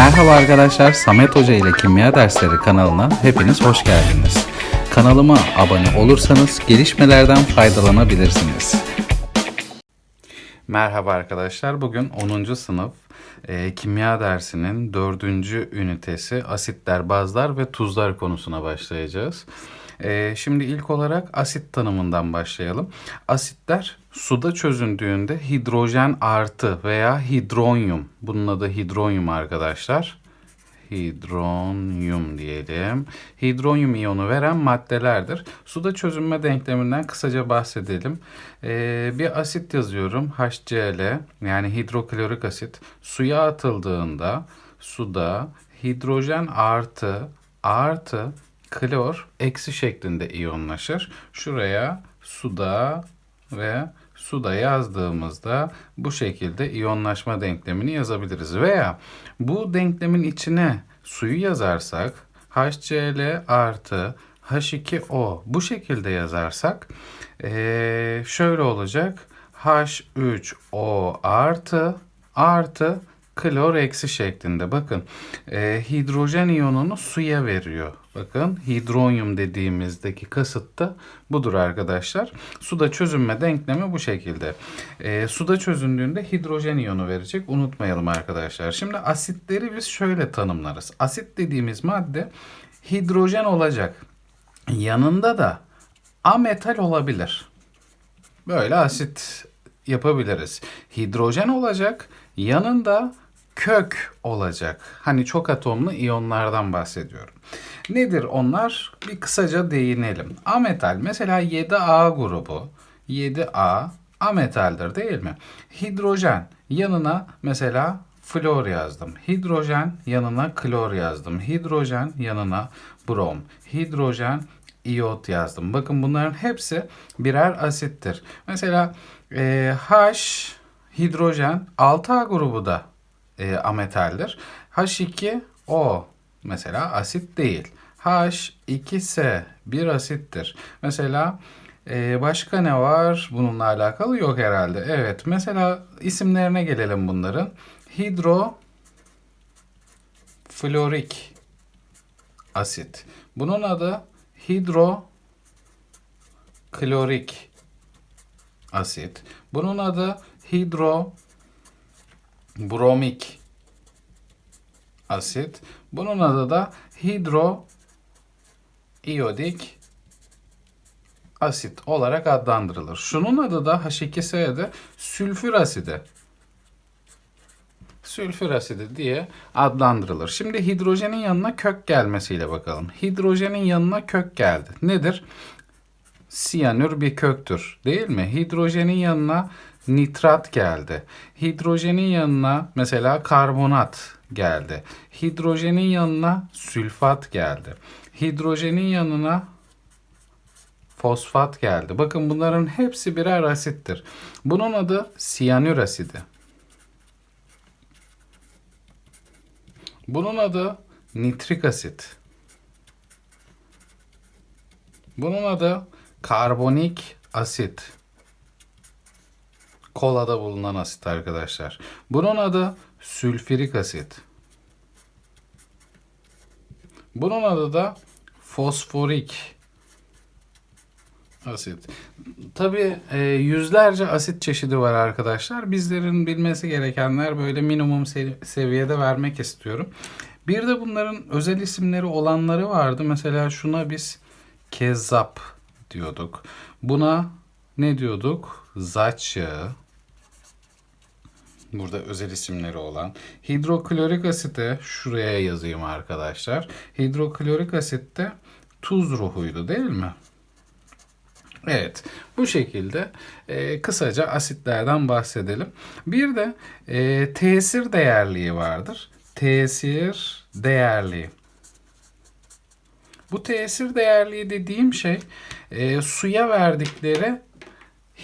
Merhaba arkadaşlar, Samet Hoca ile Kimya Dersleri kanalına hepiniz hoş geldiniz. Kanalıma abone olursanız gelişmelerden faydalanabilirsiniz. Merhaba arkadaşlar, bugün 10. sınıf e, kimya dersinin 4. ünitesi asitler, bazlar ve tuzlar konusuna başlayacağız. E, şimdi ilk olarak asit tanımından başlayalım. Asitler suda çözündüğünde hidrojen artı veya hidronyum, bunun adı hidronyum arkadaşlar hidronyum diyelim. Hidronyum iyonu veren maddelerdir. Suda çözünme denkleminden kısaca bahsedelim. Ee, bir asit yazıyorum. HCl yani hidroklorik asit. Suya atıldığında suda hidrojen artı artı klor eksi şeklinde iyonlaşır. Şuraya suda ve suda yazdığımızda bu şekilde iyonlaşma denklemini yazabiliriz. Veya bu denklemin içine suyu yazarsak HCl artı H2O bu şekilde yazarsak şöyle olacak. H3O artı artı klor eksi şeklinde. Bakın hidrojen iyonunu suya veriyor. Bakın hidronyum dediğimizdeki kasıt da budur arkadaşlar. Suda çözünme denklemi bu şekilde. E, suda çözündüğünde hidrojen iyonu verecek. Unutmayalım arkadaşlar. Şimdi asitleri biz şöyle tanımlarız. Asit dediğimiz madde hidrojen olacak. Yanında da ametal olabilir. Böyle asit yapabiliriz. Hidrojen olacak, yanında kök olacak. Hani çok atomlu iyonlardan bahsediyorum. Nedir onlar? Bir kısaca değinelim. Ametal mesela 7A grubu. 7A ametaldir değil mi? Hidrojen yanına mesela flor yazdım. Hidrojen yanına klor yazdım. Hidrojen yanına brom. Hidrojen iot yazdım. Bakın bunların hepsi birer asittir. Mesela e, H hidrojen 6A grubu da e, ametaldir. H2O mesela asit değil. H2S bir asittir. Mesela e, başka ne var? Bununla alakalı yok herhalde. Evet mesela isimlerine gelelim bunların. Hidro florik asit. Bunun adı hidro klorik asit. Bunun adı hidro bromik asit. Bunun adı da hidro iyodik asit olarak adlandırılır. Şunun adı da H2S'de sülfür asidi. Sülfür asidi diye adlandırılır. Şimdi hidrojenin yanına kök gelmesiyle bakalım. Hidrojenin yanına kök geldi. Nedir? Siyanür bir köktür değil mi? Hidrojenin yanına nitrat geldi. Hidrojenin yanına mesela karbonat geldi. Hidrojenin yanına sülfat geldi. Hidrojenin yanına fosfat geldi. Bakın bunların hepsi birer asittir. Bunun adı siyanür asidi. Bunun adı nitrik asit. Bunun adı karbonik asit. Kolada bulunan asit arkadaşlar. Bunun adı sülfürik asit. Bunun adı da fosforik asit. Tabii e, yüzlerce asit çeşidi var arkadaşlar. Bizlerin bilmesi gerekenler böyle minimum se- seviyede vermek istiyorum. Bir de bunların özel isimleri olanları vardı. Mesela şuna biz kezzap diyorduk. Buna ne diyorduk? Zaç yağı. Burada özel isimleri olan. Hidroklorik asite şuraya yazayım arkadaşlar. Hidroklorik asitte tuz ruhuydu değil mi? Evet, bu şekilde e, kısaca asitlerden bahsedelim. Bir de e, tesir değerliği vardır. Tesir değerliği. Bu tesir değerliği dediğim şey e, suya verdikleri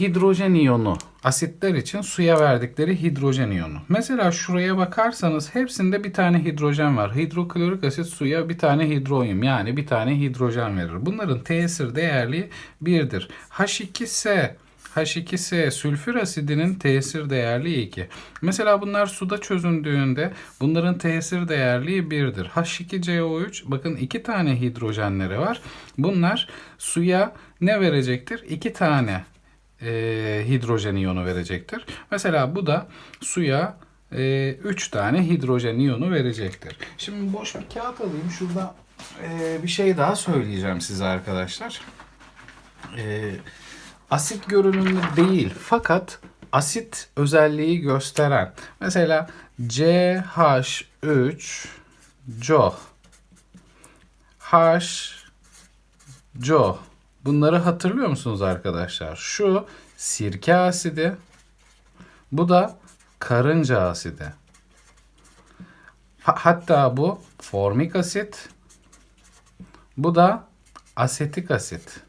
hidrojen iyonu. Asitler için suya verdikleri hidrojen iyonu. Mesela şuraya bakarsanız hepsinde bir tane hidrojen var. Hidroklorik asit suya bir tane hidronyum yani bir tane hidrojen verir. Bunların tesir değerliği birdir. H2S H2S sülfür asidinin tesir değerliği 2. Mesela bunlar suda çözündüğünde bunların tesir değerliği 1'dir. H2CO3 bakın iki tane hidrojenleri var. Bunlar suya ne verecektir? İki tane e, hidrojen iyonu verecektir. Mesela bu da suya 3 tane hidrojen iyonu verecektir. Şimdi boş bir kağıt alayım. Şurada e, bir şey daha söyleyeceğim size arkadaşlar. E, asit görünümlü değil fakat asit özelliği gösteren. Mesela CH3 CO H CO Bunları hatırlıyor musunuz arkadaşlar? Şu sirke asidi. Bu da karınca asidi. Ha- Hatta bu formik asit. Bu da asetik asit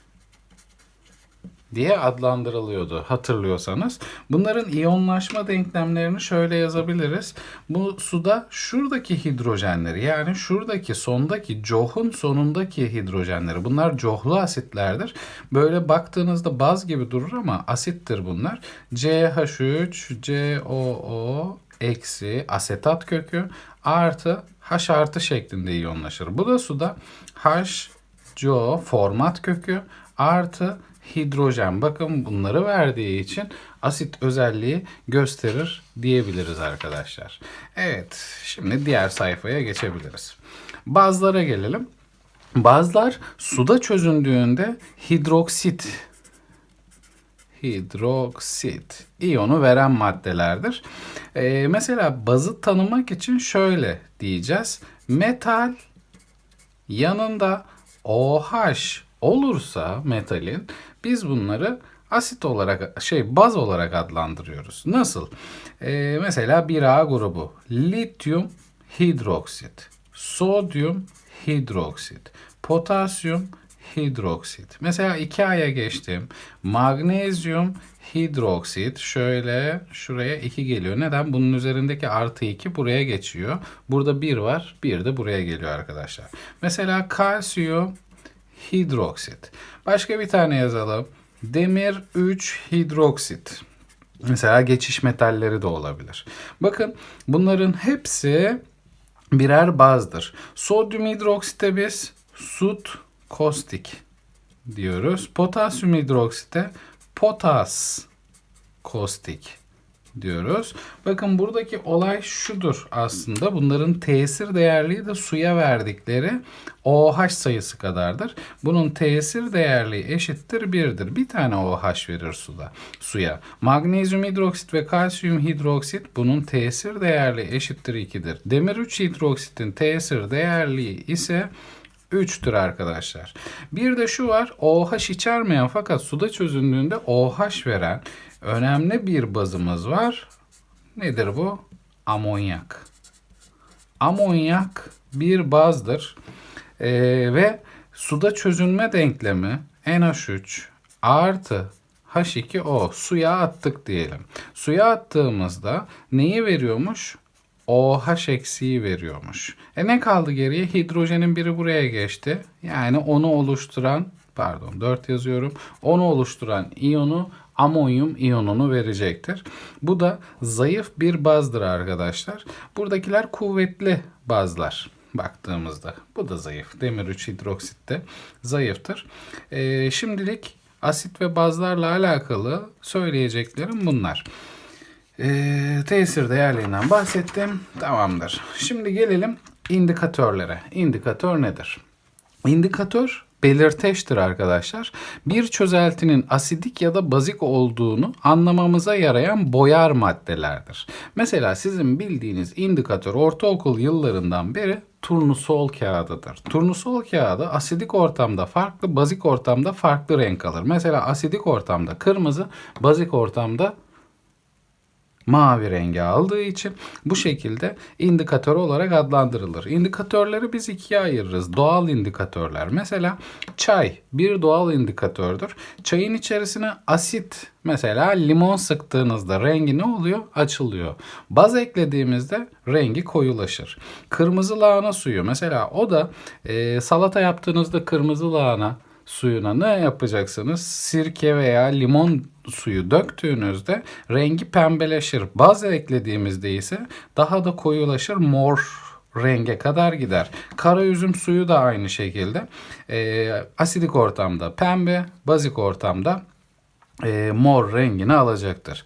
diye adlandırılıyordu hatırlıyorsanız. Bunların iyonlaşma denklemlerini şöyle yazabiliriz. Bu suda şuradaki hidrojenleri yani şuradaki sondaki cohun sonundaki hidrojenleri bunlar cohlu asitlerdir. Böyle baktığınızda baz gibi durur ama asittir bunlar. CH3, COO eksi asetat kökü artı H artı şeklinde iyonlaşır. Bu da suda HCO format kökü artı hidrojen. Bakın bunları verdiği için asit özelliği gösterir diyebiliriz arkadaşlar. Evet şimdi diğer sayfaya geçebiliriz. Bazlara gelelim. Bazlar suda çözündüğünde hidroksit hidroksit iyonu veren maddelerdir. Ee, mesela bazı tanımak için şöyle diyeceğiz. Metal yanında OH olursa metalin biz bunları asit olarak şey baz olarak adlandırıyoruz. Nasıl? Ee, mesela 1A grubu lityum hidroksit, sodyum hidroksit, potasyum hidroksit. Mesela 2A'ya geçtim. Magnezyum hidroksit. Şöyle şuraya 2 geliyor. Neden? Bunun üzerindeki artı 2 buraya geçiyor. Burada 1 var. 1 de buraya geliyor arkadaşlar. Mesela kalsiyum hidroksit. Başka bir tane yazalım. Demir 3 hidroksit. Mesela geçiş metalleri de olabilir. Bakın bunların hepsi birer bazdır. Sodyum hidroksite biz sut kostik diyoruz. Potasyum hidroksite potas kostik diyoruz. Bakın buradaki olay şudur aslında. Bunların tesir değerliği de suya verdikleri OH sayısı kadardır. Bunun tesir değerliği eşittir 1'dir. Bir tane OH verir suda, suya. Magnezyum hidroksit ve kalsiyum hidroksit bunun tesir değerliği eşittir 2'dir. Demir 3 hidroksitin tesir değerliği ise 3'tür arkadaşlar. Bir de şu var. OH içermeyen fakat suda çözündüğünde OH veren önemli bir bazımız var. Nedir bu? Amonyak. Amonyak bir bazdır. Ee, ve suda çözünme denklemi NH3 artı H2O suya attık diyelim. Suya attığımızda neyi veriyormuş? OH eksiği veriyormuş. E ne kaldı geriye? Hidrojenin biri buraya geçti. Yani onu oluşturan pardon 4 yazıyorum. Onu oluşturan iyonu amonyum iyonunu verecektir. Bu da zayıf bir bazdır arkadaşlar. Buradakiler kuvvetli bazlar baktığımızda. Bu da zayıf. Demir 3 hidroksit de zayıftır. Ee, şimdilik asit ve bazlarla alakalı söyleyeceklerim bunlar. Ee, tesir değerlerinden bahsettim. Tamamdır. Şimdi gelelim indikatörlere. İndikatör nedir? İndikatör belirteçtir arkadaşlar. Bir çözeltinin asidik ya da bazik olduğunu anlamamıza yarayan boyar maddelerdir. Mesela sizin bildiğiniz indikatör ortaokul yıllarından beri turnusol kağıdıdır. Turnusol kağıdı asidik ortamda farklı, bazik ortamda farklı renk alır. Mesela asidik ortamda kırmızı, bazik ortamda mavi rengi aldığı için bu şekilde indikatör olarak adlandırılır. İndikatörleri biz ikiye ayırırız. Doğal indikatörler. Mesela çay bir doğal indikatördür. Çayın içerisine asit mesela limon sıktığınızda rengi ne oluyor? Açılıyor. Baz eklediğimizde rengi koyulaşır. Kırmızı lahana suyu mesela o da e, salata yaptığınızda kırmızı lahana suyuna ne yapacaksınız? Sirke veya limon suyu döktüğünüzde rengi pembeleşir. Baz eklediğimizde ise daha da koyulaşır, mor renge kadar gider. Kara üzüm suyu da aynı şekilde. E, asidik ortamda pembe, bazik ortamda e, mor rengini alacaktır.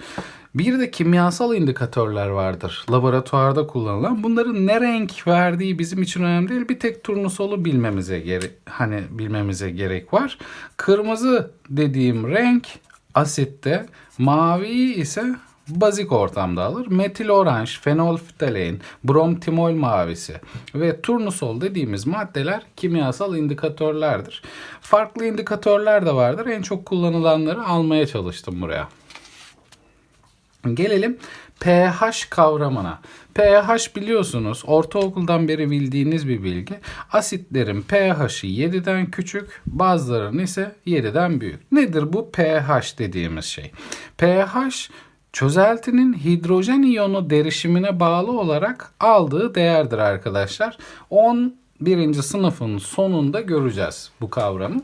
Bir de kimyasal indikatörler vardır laboratuvarda kullanılan. Bunların ne renk verdiği bizim için önemli değil. Bir tek turnusolu bilmemize gerek hani bilmemize gerek var. Kırmızı dediğim renk asitte, mavi ise bazik ortamda alır. Metil oranj, fenolftalein, bromtimol mavisi ve turnusol dediğimiz maddeler kimyasal indikatörlerdir. Farklı indikatörler de vardır. En çok kullanılanları almaya çalıştım buraya. Gelelim pH kavramına. pH biliyorsunuz ortaokuldan beri bildiğiniz bir bilgi. Asitlerin pH'i 7'den küçük, bazılarının ise 7'den büyük. Nedir bu pH dediğimiz şey? pH çözeltinin hidrojen iyonu derişimine bağlı olarak aldığı değerdir arkadaşlar. 11. sınıfın sonunda göreceğiz bu kavramı.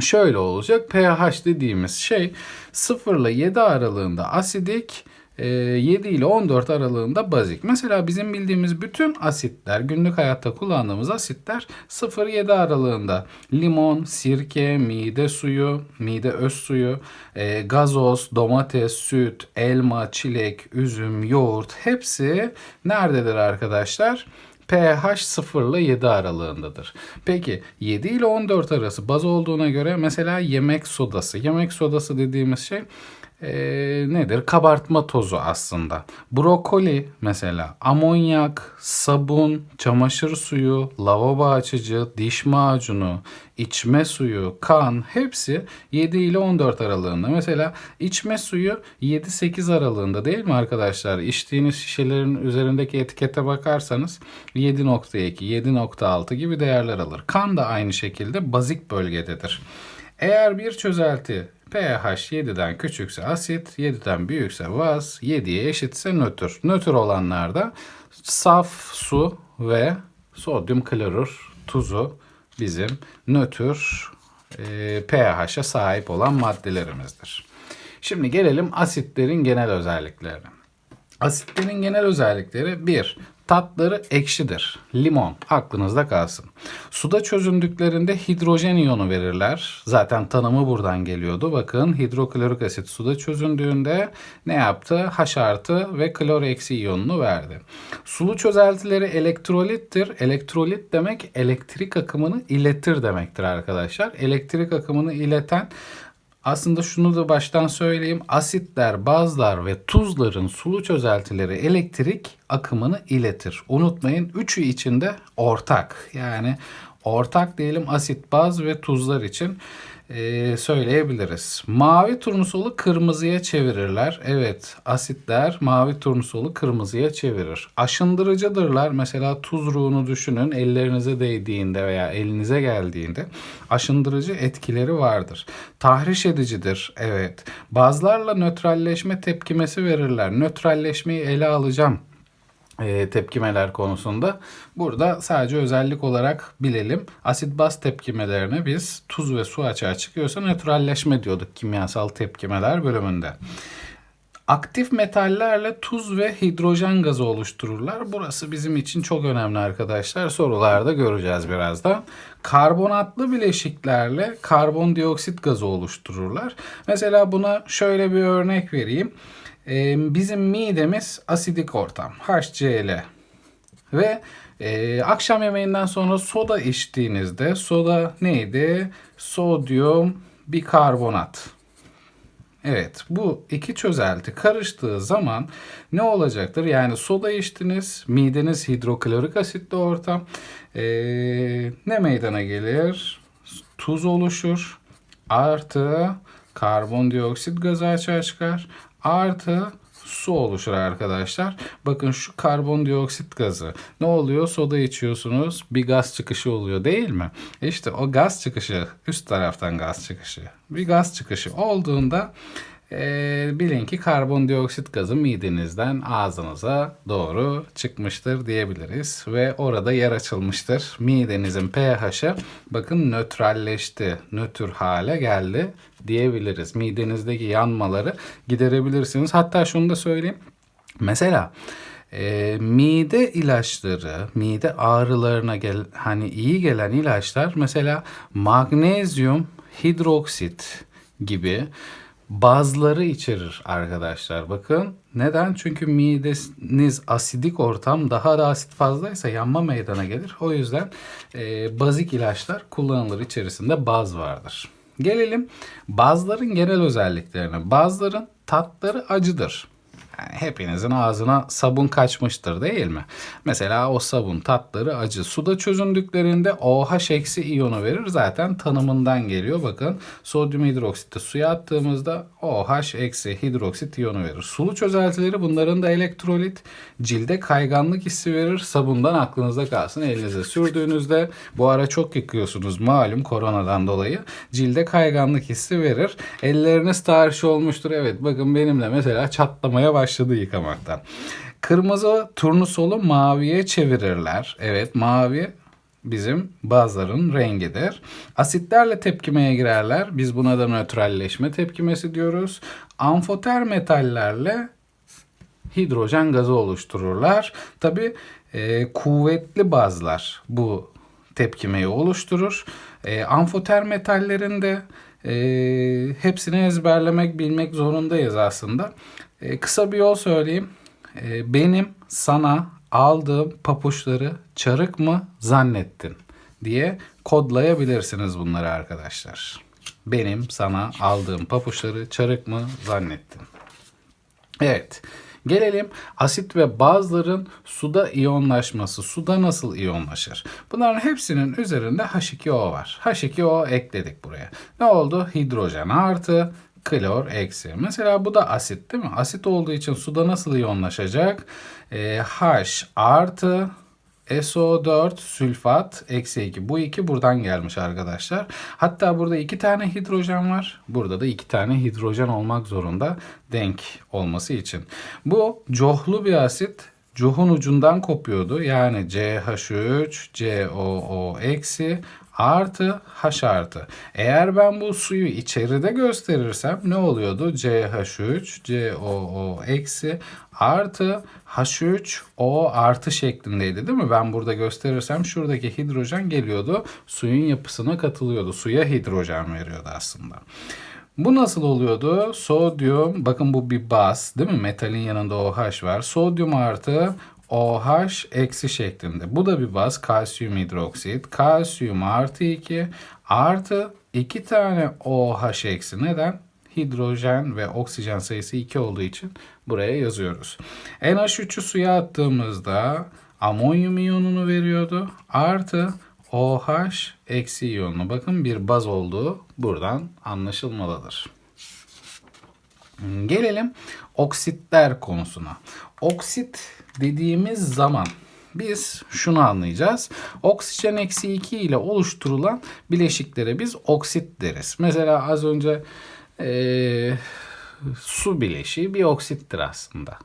Şöyle olacak. pH dediğimiz şey 0 ile 7 aralığında asidik, 7 ile 14 aralığında bazik. Mesela bizim bildiğimiz bütün asitler, günlük hayatta kullandığımız asitler 0-7 aralığında. Limon, sirke, mide suyu, mide öz suyu, e, gazoz, domates, süt, elma, çilek, üzüm, yoğurt hepsi nerededir arkadaşlar? pH 0 ile 7 aralığındadır. Peki 7 ile 14 arası baz olduğuna göre mesela yemek sodası. Yemek sodası dediğimiz şey e, nedir? Kabartma tozu aslında. Brokoli mesela amonyak, sabun, çamaşır suyu, lavabo açıcı, diş macunu, içme suyu, kan hepsi 7 ile 14 aralığında. Mesela içme suyu 7-8 aralığında değil mi arkadaşlar? İçtiğiniz şişelerin üzerindeki etikete bakarsanız 7.2, 7.6 gibi değerler alır. Kan da aynı şekilde bazik bölgededir. Eğer bir çözelti pH 7'den küçükse asit, 7'den büyükse baz, 7'ye eşitse nötr. Nötr olanlarda saf su ve sodyum klorür tuzu bizim nötr e, pH'e sahip olan maddelerimizdir. Şimdi gelelim asitlerin genel özelliklerine. Asitlerin genel özellikleri 1. Tatları ekşidir. Limon aklınızda kalsın. Suda çözündüklerinde hidrojen iyonu verirler. Zaten tanımı buradan geliyordu. Bakın hidroklorik asit suda çözündüğünde ne yaptı? H artı ve klor eksi iyonunu verdi. Sulu çözeltileri elektrolittir. Elektrolit demek elektrik akımını iletir demektir arkadaşlar. Elektrik akımını ileten aslında şunu da baştan söyleyeyim. Asitler, bazlar ve tuzların sulu çözeltileri elektrik akımını iletir. Unutmayın üçü içinde ortak. Yani ortak diyelim asit, baz ve tuzlar için e, söyleyebiliriz. Mavi turnusolu kırmızıya çevirirler. Evet asitler mavi turnusolu kırmızıya çevirir. Aşındırıcıdırlar. Mesela tuz ruhunu düşünün ellerinize değdiğinde veya elinize geldiğinde aşındırıcı etkileri vardır. Tahriş edicidir. Evet. Bazılarla nötralleşme tepkimesi verirler. Nötralleşmeyi ele alacağım e, tepkimeler konusunda. Burada sadece özellik olarak bilelim. Asit baz tepkimelerine biz tuz ve su açığa çıkıyorsa nötralleşme diyorduk kimyasal tepkimeler bölümünde. Aktif metallerle tuz ve hidrojen gazı oluştururlar. Burası bizim için çok önemli arkadaşlar. Sorularda göreceğiz birazdan. Karbonatlı bileşiklerle karbondioksit gazı oluştururlar. Mesela buna şöyle bir örnek vereyim. Ee, bizim midemiz asidik ortam. HCl. Ve e, akşam yemeğinden sonra soda içtiğinizde soda neydi? Sodyum bikarbonat. Evet bu iki çözelti karıştığı zaman ne olacaktır? Yani soda içtiniz, mideniz hidroklorik asitli ortam. Ee, ne meydana gelir? Tuz oluşur. Artı karbondioksit gazı açığa çıkar artı su oluşur arkadaşlar. Bakın şu karbondioksit gazı. Ne oluyor? Soda içiyorsunuz. Bir gaz çıkışı oluyor değil mi? İşte o gaz çıkışı üst taraftan gaz çıkışı. Bir gaz çıkışı olduğunda Ee, bilin ki karbondioksit gazı midenizden ağzınıza doğru çıkmıştır diyebiliriz. Ve orada yer açılmıştır. Midenizin pH'ı bakın nötralleşti, nötr hale geldi diyebiliriz. Midenizdeki yanmaları giderebilirsiniz. Hatta şunu da söyleyeyim. Mesela e, mide ilaçları, mide ağrılarına gel hani iyi gelen ilaçlar mesela magnezyum hidroksit gibi bazları içerir arkadaşlar. Bakın neden? Çünkü mideniz asidik ortam daha da asit fazlaysa yanma meydana gelir. O yüzden e, bazik ilaçlar kullanılır içerisinde baz vardır. Gelelim bazların genel özelliklerine. Bazların tatları acıdır. Yani hepinizin ağzına sabun kaçmıştır değil mi? Mesela o sabun tatları acı. Suda çözündüklerinde OH eksi iyonu verir. Zaten tanımından geliyor. Bakın sodyum hidroksiti suya attığımızda OH eksi hidroksit iyonu verir. Sulu çözeltileri bunların da elektrolit. Cilde kayganlık hissi verir. Sabundan aklınızda kalsın. Elinize sürdüğünüzde bu ara çok yıkıyorsunuz malum koronadan dolayı. Cilde kayganlık hissi verir. Elleriniz tarih olmuştur. Evet bakın benimle mesela çatlamaya başladı yıkamaktan. Kırmızı turnusolu maviye çevirirler. Evet mavi bizim bazıların rengidir. Asitlerle tepkimeye girerler. Biz buna da nötralleşme tepkimesi diyoruz. Amfoter metallerle hidrojen gazı oluştururlar. Tabi e, kuvvetli bazlar bu tepkimeyi oluşturur. E, amfoter metallerin de e, hepsini ezberlemek, bilmek zorundayız aslında. E, kısa bir yol söyleyeyim. E, benim sana aldığım papuçları çarık mı zannettin diye kodlayabilirsiniz bunları arkadaşlar. Benim sana aldığım papuçları çarık mı zannettin? Evet. Gelelim asit ve bazların suda iyonlaşması. Suda nasıl iyonlaşır? Bunların hepsinin üzerinde H2O var. H2O ekledik buraya. Ne oldu? Hidrojen artı klor eksi. Mesela bu da asit değil mi? Asit olduğu için suda nasıl iyonlaşacak? E, H artı SO4 sülfat eksi 2. Bu iki buradan gelmiş arkadaşlar. Hatta burada iki tane hidrojen var. Burada da iki tane hidrojen olmak zorunda denk olması için. Bu cohlu bir asit. Cohun ucundan kopuyordu. Yani CH3, COO eksi artı H artı. Eğer ben bu suyu içeride gösterirsem ne oluyordu? CH3, COO eksi artı H3O artı şeklindeydi değil mi? Ben burada gösterirsem şuradaki hidrojen geliyordu. Suyun yapısına katılıyordu. Suya hidrojen veriyordu aslında. Bu nasıl oluyordu? Sodyum, bakın bu bir baz değil mi? Metalin yanında OH var. Sodyum artı OH eksi şeklinde. Bu da bir baz kalsiyum hidroksit. Kalsiyum artı 2 artı 2 tane OH eksi. Neden? Hidrojen ve oksijen sayısı 2 olduğu için buraya yazıyoruz. NH3'ü suya attığımızda amonyum iyonunu veriyordu. Artı OH eksi iyonunu. Bakın bir baz olduğu buradan anlaşılmalıdır. Gelelim oksitler konusuna. Oksit dediğimiz zaman biz şunu anlayacağız. Oksijen eksi 2 ile oluşturulan bileşiklere biz oksit deriz. Mesela az önce e, su bileşiği bir oksittir aslında.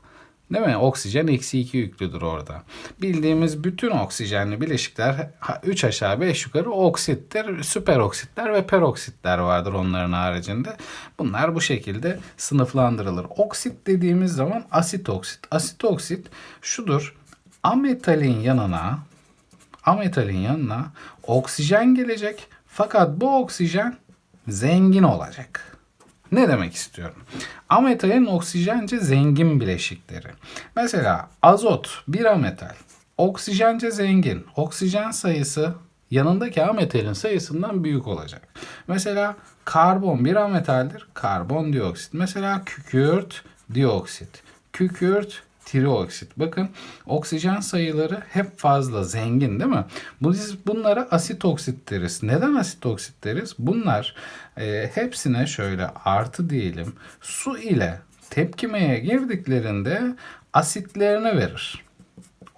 Değil mi? Oksijen eksi 2 yüklüdür orada. Bildiğimiz bütün oksijenli bileşikler 3 aşağı 5 yukarı oksittir. Süper oksitler ve peroksitler vardır onların haricinde. Bunlar bu şekilde sınıflandırılır. Oksit dediğimiz zaman asit oksit. Asit oksit şudur. Ametalin yanına ametalin yanına oksijen gelecek. Fakat bu oksijen zengin olacak. Ne demek istiyorum? Ametalin oksijence zengin bileşikleri. Mesela azot bir ametal. Oksijence zengin. Oksijen sayısı yanındaki ametalin sayısından büyük olacak. Mesela karbon bir ametaldir. Karbon dioksit. Mesela kükürt dioksit. Kükürt trioksit. Bakın oksijen sayıları hep fazla zengin değil mi? Biz bunlara asit oksit deriz. Neden asit oksit deriz? Bunlar e, hepsine şöyle artı diyelim su ile tepkimeye girdiklerinde asitlerini verir.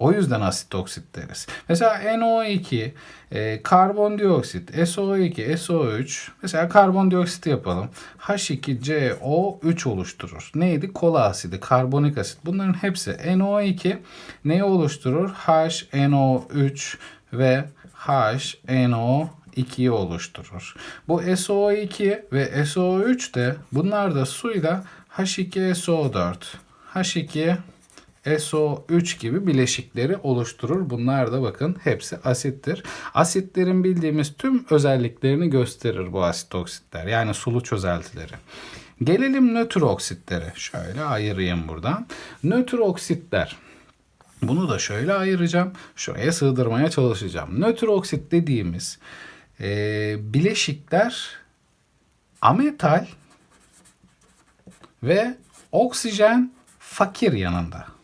O yüzden asit oksit deriz. Mesela NO2, e, karbondioksit, SO2, SO3. Mesela karbondioksit yapalım. H2CO3 oluşturur. Neydi? Kola asidi, karbonik asit. Bunların hepsi NO2 neyi oluşturur? HNO3 ve HNO2'yi oluşturur. Bu SO2 ve SO3 de bunlar da suyla H2SO4, H2 SO3 gibi bileşikleri oluşturur. Bunlar da bakın hepsi asittir. Asitlerin bildiğimiz tüm özelliklerini gösterir bu asit oksitler. Yani sulu çözeltileri. Gelelim nötr oksitlere. Şöyle ayırayım buradan. Nötr oksitler. Bunu da şöyle ayıracağım. Şuraya sığdırmaya çalışacağım. Nötr oksit dediğimiz e, bileşikler ametal ve oksijen fakir yanında.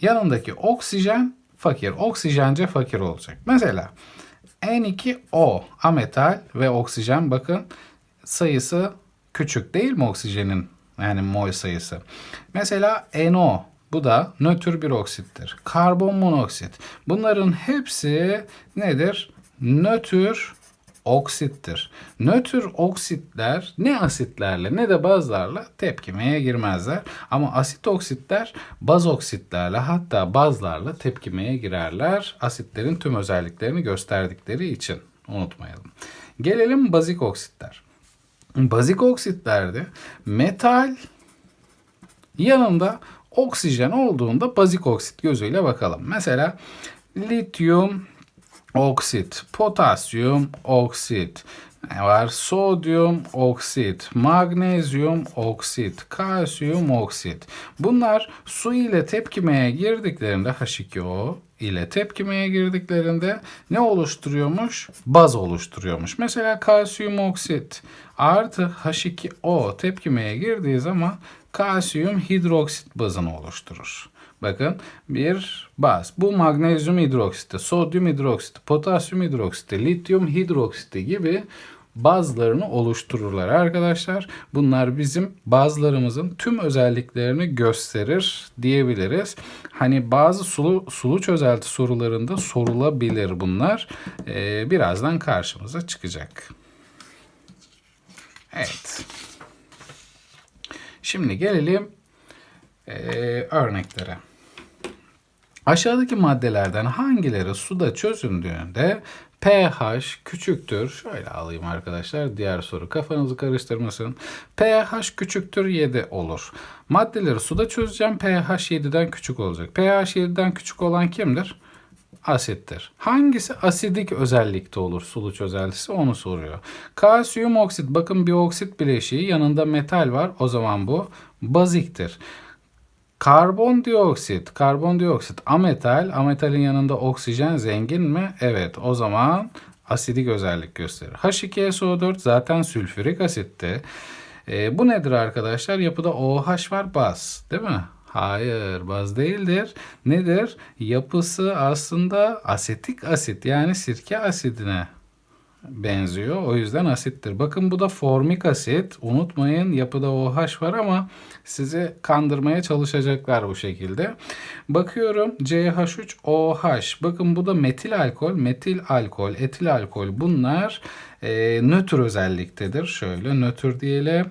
Yanındaki oksijen fakir. Oksijence fakir olacak. Mesela N2O ametal ve oksijen bakın sayısı küçük değil mi oksijenin yani mol sayısı. Mesela NO bu da nötr bir oksittir. Karbon monoksit. Bunların hepsi nedir? Nötr oksittir. Nötr oksitler ne asitlerle ne de bazlarla tepkimeye girmezler. Ama asit oksitler baz oksitlerle hatta bazlarla tepkimeye girerler. Asitlerin tüm özelliklerini gösterdikleri için unutmayalım. Gelelim bazik oksitler. Bazik oksitlerde metal yanında oksijen olduğunda bazik oksit gözüyle bakalım. Mesela lityum oksit, potasyum oksit, ne var? Sodyum oksit, magnezyum oksit, kalsiyum oksit. Bunlar su ile tepkimeye girdiklerinde H2O ile tepkimeye girdiklerinde ne oluşturuyormuş? Baz oluşturuyormuş. Mesela kalsiyum oksit artı H2O tepkimeye girdiği zaman kalsiyum hidroksit bazını oluşturur. Bakın bir baz. Bu magnezyum hidroksiti, sodyum hidroksiti, potasyum hidroksiti, lityum hidroksiti gibi bazlarını oluştururlar arkadaşlar. Bunlar bizim bazlarımızın tüm özelliklerini gösterir diyebiliriz. Hani bazı sulu, sulu çözelti sorularında sorulabilir bunlar. Ee, birazdan karşımıza çıkacak. Evet. Şimdi gelelim e, örneklere. Aşağıdaki maddelerden hangileri suda çözündüğünde pH küçüktür. Şöyle alayım arkadaşlar. Diğer soru kafanızı karıştırmasın. pH küçüktür 7 olur. Maddeleri suda çözeceğim. pH 7'den küçük olacak. pH 7'den küçük olan kimdir? asittir. Hangisi asidik özellikte olur sulu çözeltisi onu soruyor. Kalsiyum oksit bakın bir oksit bileşiği yanında metal var o zaman bu baziktir. Karbondioksit, karbondioksit ametal, ametalin yanında oksijen zengin mi? Evet, o zaman asidik özellik gösterir. H2SO4 zaten sülfürik asitti. E, bu nedir arkadaşlar? Yapıda OH var, baz, değil mi? Hayır, baz değildir. Nedir? Yapısı aslında asetik asit yani sirke asidine benziyor. O yüzden asittir. Bakın bu da formik asit. Unutmayın yapıda OH var ama sizi kandırmaya çalışacaklar bu şekilde. Bakıyorum CH3OH. Bakın bu da metil alkol, metil alkol, etil alkol. Bunlar e, nötr özelliktedir. Şöyle nötr diyelim.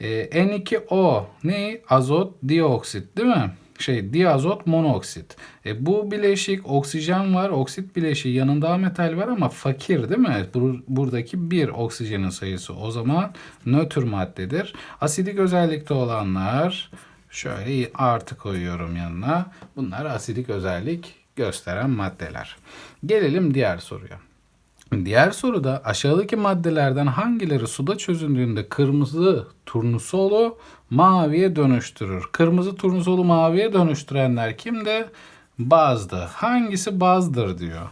E, N2O ne? Azot dioksit değil mi? Şey diazot monoksit. E, bu bileşik oksijen var, oksit bileşiği yanında metal var ama fakir değil mi? Bur buradaki bir oksijenin sayısı o zaman nötr maddedir. Asidik özellikte olanlar şöyle artı koyuyorum yanına. Bunlar asidik özellik gösteren maddeler. Gelelim diğer soruya. Diğer soruda aşağıdaki maddelerden hangileri suda çözündüğünde kırmızı turnusolu maviye dönüştürür? Kırmızı turnusolu maviye dönüştürenler kimde? Bazdı. Hangisi bazdır diyor.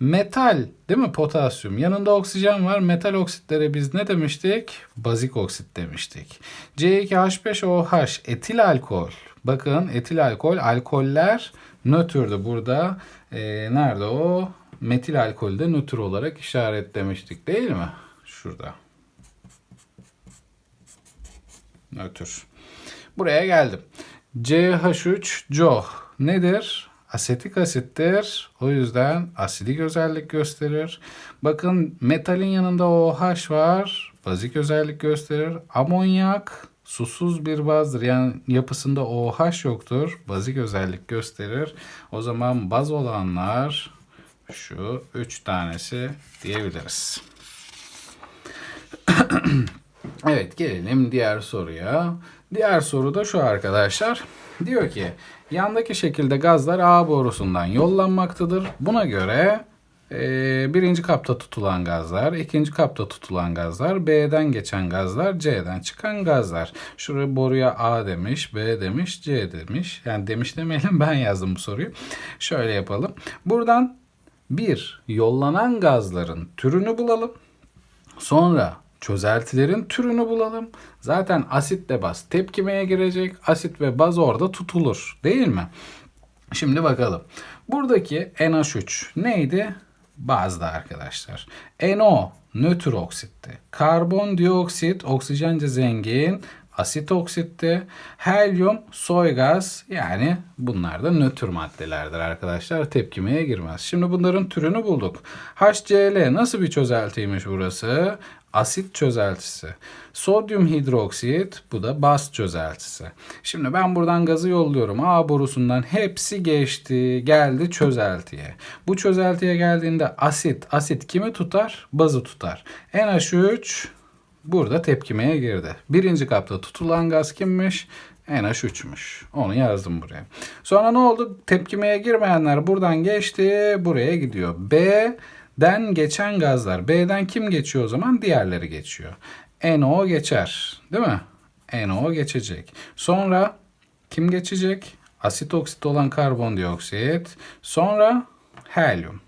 Metal değil mi potasyum? Yanında oksijen var. Metal oksitlere biz ne demiştik? Bazik oksit demiştik. C2H5OH etil alkol. Bakın etil alkol alkoller nötrdü burada. Ee, nerede o? Metil alkolde nötr olarak işaretlemiştik değil mi? Şurada. Nötr. Buraya geldim. CH3 COH nedir? asetik asittir. O yüzden asidik özellik gösterir. Bakın metalin yanında OH var. Bazik özellik gösterir. Amonyak susuz bir bazdır. Yani yapısında OH yoktur. Bazik özellik gösterir. O zaman baz olanlar şu üç tanesi diyebiliriz. Evet gelelim diğer soruya. Diğer soru da şu arkadaşlar. Diyor ki yandaki şekilde gazlar A borusundan yollanmaktadır. Buna göre e, birinci kapta tutulan gazlar, ikinci kapta tutulan gazlar, B'den geçen gazlar, C'den çıkan gazlar. Şuraya boruya A demiş, B demiş, C demiş. Yani demiş demeyelim ben yazdım bu soruyu. Şöyle yapalım. Buradan bir yollanan gazların türünü bulalım. Sonra çözeltilerin türünü bulalım. Zaten asitle baz tepkimeye girecek. Asit ve baz orada tutulur. Değil mi? Şimdi bakalım. Buradaki NH3 neydi? Bazda arkadaşlar. NO nötr oksitti. Karbondioksit oksijence zengin asit oksitti. Helyum soy gaz yani bunlar da nötr maddelerdir arkadaşlar. Tepkimeye girmez. Şimdi bunların türünü bulduk. HCl nasıl bir çözeltiymiş burası? Asit çözeltisi. Sodyum hidroksit bu da baz çözeltisi. Şimdi ben buradan gazı yolluyorum. A borusundan hepsi geçti. Geldi çözeltiye. Bu çözeltiye geldiğinde asit. Asit kimi tutar? Bazı tutar. NH3 burada tepkimeye girdi. Birinci kapta tutulan gaz kimmiş? NH3'müş. Onu yazdım buraya. Sonra ne oldu? Tepkimeye girmeyenler buradan geçti. Buraya gidiyor. B'den geçen gazlar. B'den kim geçiyor o zaman? Diğerleri geçiyor. NO geçer. Değil mi? NO geçecek. Sonra kim geçecek? Asit oksit olan karbondioksit. Sonra helyum.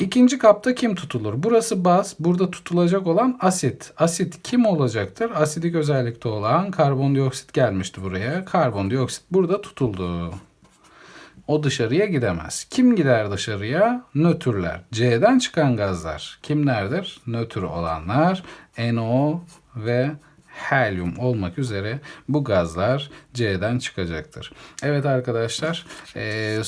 İkinci kapta kim tutulur? Burası baz, burada tutulacak olan asit. Asit kim olacaktır? Asidik özellikte olan karbondioksit gelmişti buraya. Karbondioksit burada tutuldu. O dışarıya gidemez. Kim gider dışarıya? Nötrler. C'den çıkan gazlar. Kimlerdir? Nötr olanlar. NO ve helyum olmak üzere bu gazlar C'den çıkacaktır. Evet arkadaşlar, e,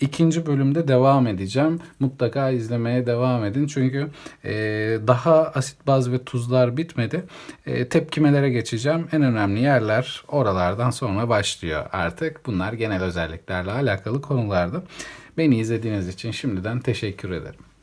ikinci bölümde devam edeceğim. Mutlaka izlemeye devam edin. Çünkü e, daha asit baz ve tuzlar bitmedi. E, tepkimelere geçeceğim. En önemli yerler oralardan sonra başlıyor artık. Bunlar genel özelliklerle alakalı konulardı. Beni izlediğiniz için şimdiden teşekkür ederim.